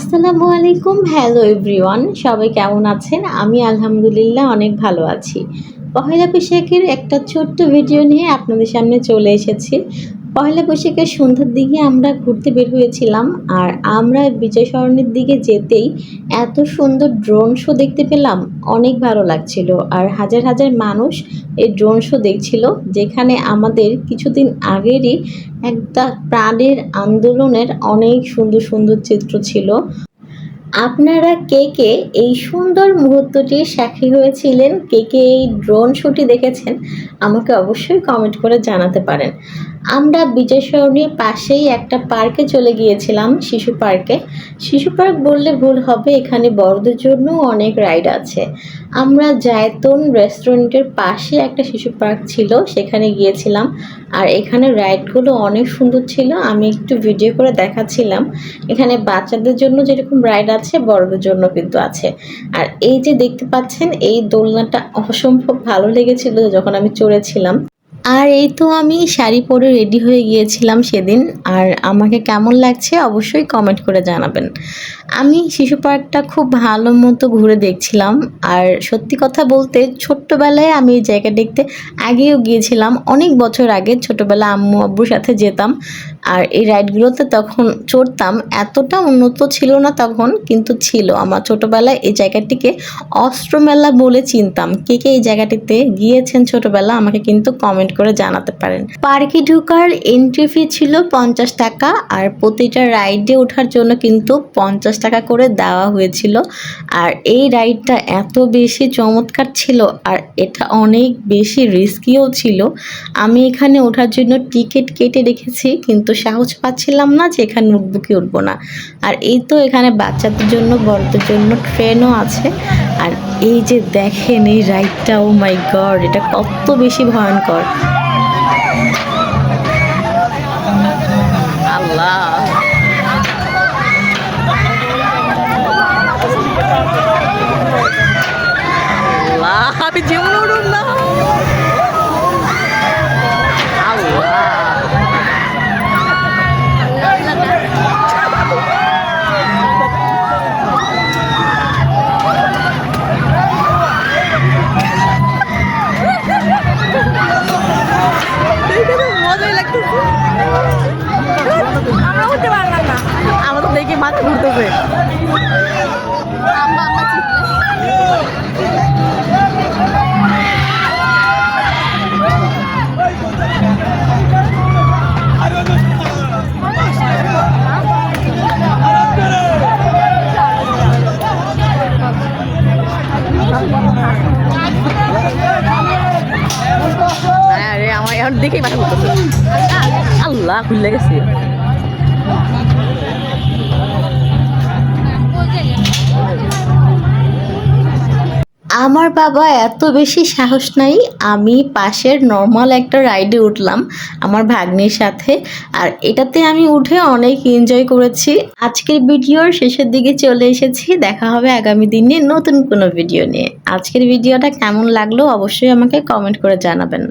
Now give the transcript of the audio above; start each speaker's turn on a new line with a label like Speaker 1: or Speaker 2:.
Speaker 1: আসসালামু আলাইকুম। Hello everyone সবাই কেমন আছেন? আমি আলহামদুলিল্লাহ অনেক ভালো আছি। পহেলা বৈশাখের একটা ছোট্ট ভিডিও নিয়ে আপনাদের সামনে চলে এসেছি। পহেলা বৈশাখের সন্ধ্যার দিকে আমরা ঘুরতে বের হয়েছিলাম আর আমরা বিজয় সরণের দিকে যেতেই এত সুন্দর ড্রোন শো দেখতে পেলাম, অনেক ভালো লাগছিল। আর হাজার হাজার মানুষ এই ড্রোন শো দেখছিল, যেখানে আমাদের কিছুদিন আগেরই একটা প্রাণের আন্দোলনের অনেক সুন্দর সুন্দর চিত্র ছিল। আপনারা কে কে এই সুন্দর মুহূর্তটির সাক্ষী হয়েছিলেন? কে কে এই ড্রোন শোটি দেখেছেন? আমাকে অবশ্যই কমেন্ট করে জানাতে পারেন। আমরা বিজয় সরণির পাশেই একটা পার্কে চলে গিয়েছিলাম, শিশু পার্কে শিশু পার্ক বললে ভুল হবে, এখানে বড়দের জন্য অনেক রাইড আছে। আমরা জায়তন রেস্টুরেন্টের পাশে একটা শিশু পার্ক ছিল, সেখানে গিয়েছিলাম। আর এখানে রাইডগুলো অনেক সুন্দর ছিল, আমি একটু ভিডিও করে দেখাচ্ছিলাম। এখানে বাচ্চাদের জন্য যেরকম রাইড আছে, বড়দের জন্য কিন্তু আছে। আর এই যে দেখতে পাচ্ছেন, এই দোলনাটা অসম্ভব ভালো লেগেছিল যখন আমি চড়েছিলাম আর এই তো আমি শাড়ি পরে রেডি হয়ে গিয়েছিলাম সেদিন। আর আমাকে কেমন লাগছে অবশ্যই কমেন্ট করে জানাবেন। আমি শিশু পার্কটা খুব ভালো মতো ঘুরে দেখছিলাম। আর সত্যি কথা বলতে, ছোট্টবেলায় আমি এই জায়গা দেখতে আগেও গিয়েছিলাম। অনেক বছর আগে ছোটোবেলা আম্মু, আব্বুর সাথে যেতাম। আর এই রাইডগুলোতে তখন চড়তাম, এতটা উন্নত ছিল না তখন, কিন্তু ছিল। আমার ছোটোবেলায় এই জায়গাটিকে অস্ত্রমেলা বলে চিনতাম। কে কে এই জায়গাটিতে গিয়েছেন ছোটোবেলা আমাকে কিন্তু কমেন্ট করে জানাতে পারেন। পার্কে ঢুকার এন্ট্রি ফি ছিল পঞ্চাশ টাকা আর প্রতিটা রাইডে ওঠার জন্য কিন্তু পঞ্চাশ টাকা করে দেওয়া হয়েছিল। আর এই রাইডটা এত বেশি চমৎকার ছিল আর এটা অনেক বেশি রিস্কিও ছিল। আমি এখানে ওঠার জন্য টিকিট কেটে রেখেছি, কিন্তু সাহস পাচ্ছিলাম না যে এখানে উঠবো কি উঠবো না। আর এই তো এখানে বাচ্চাদের জন্য, বড়দের জন্য ট্রেনও আছে। আর এই যে দেখেন এই রাইডটা ও মাই গড এটা কত বেশি ভয়ঙ্কর। আল্লাহ। মাথা ঘুরতেছে। আমার এখন দেখেই মাথা ঘুরতেছে। আল্লাহ খুললে গেছে। আমার বাবা এত বেশি সাহস নাই, আমি পাশের নর্মাল একটা রাইডে উঠলাম আমার ভাগ্নির সাথে, আর এটাতে আমি উঠে অনেক এনজয় করেছি। আজকের ভিডিওর শেষের দিকে চলে এসেছি, দেখা হবে আগামী দিনে নতুন কোনো ভিডিও নিয়ে। আজকের ভিডিওটা কেমন লাগল অবশ্যই আমাকে কমেন্ট করে জানাবেন।